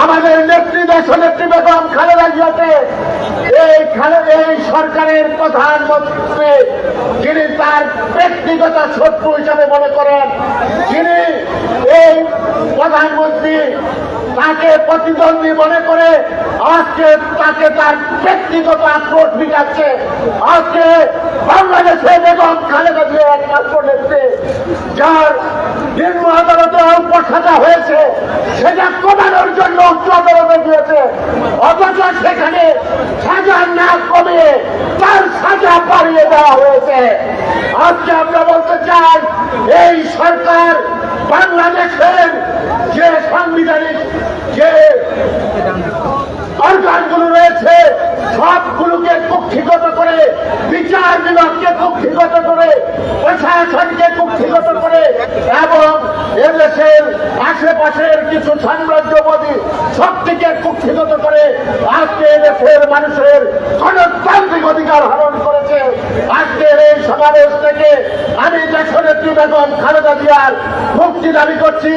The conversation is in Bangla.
আমাদের নেত্রী দেশ নেত্রী বেগম খালেদা জিয়াকে এই এই সরকারের প্রধানমন্ত্রী, যিনি তার ব্যক্তিগত শত্রু হিসাবে মনে করেন, যিনি এই প্রধানমন্ত্রী তাকে প্রতিদ্বন্দ্বী মনে করে আজকে তাকে তার ব্যক্তিগত আক্রোশ মিটাচ্ছে। আজকে বাংলাদেশে বেগম খালেদা জিয়া একমাত্র নেত্রী, যার নিম্ন আদালতে সাজা হয়েছে। উচ্চ আদালতে গিয়েছে অথচ সেখানে সাজা না কমিয়ে তার সাজা বাড়িয়ে দেওয়া হয়েছে। আজকে আমরা বলতে চাই, এই সরকার বাংলাদেশের যে সাংবিধানিক যে অর্গানগুলো রয়েছে, সবগুলোকে কুক্ষিগত করে, বিচার বিভাগকে কুক্ষিগত করে, প্রশাসনকে কুক্ষিগত করে, এবং এদেশের আশেপাশের কিছু সাম্রাজ্যবাদী শক্তিকে কুক্ষিগত করে আজকে দেশের মানুষের গণতান্ত্রিক অধিকার হরণ করেছে। আজকের এই সমাবেশ থেকে আমি দেশনেত্রী বেগম খালেদা জিয়ার মুক্তি দাবি করছি।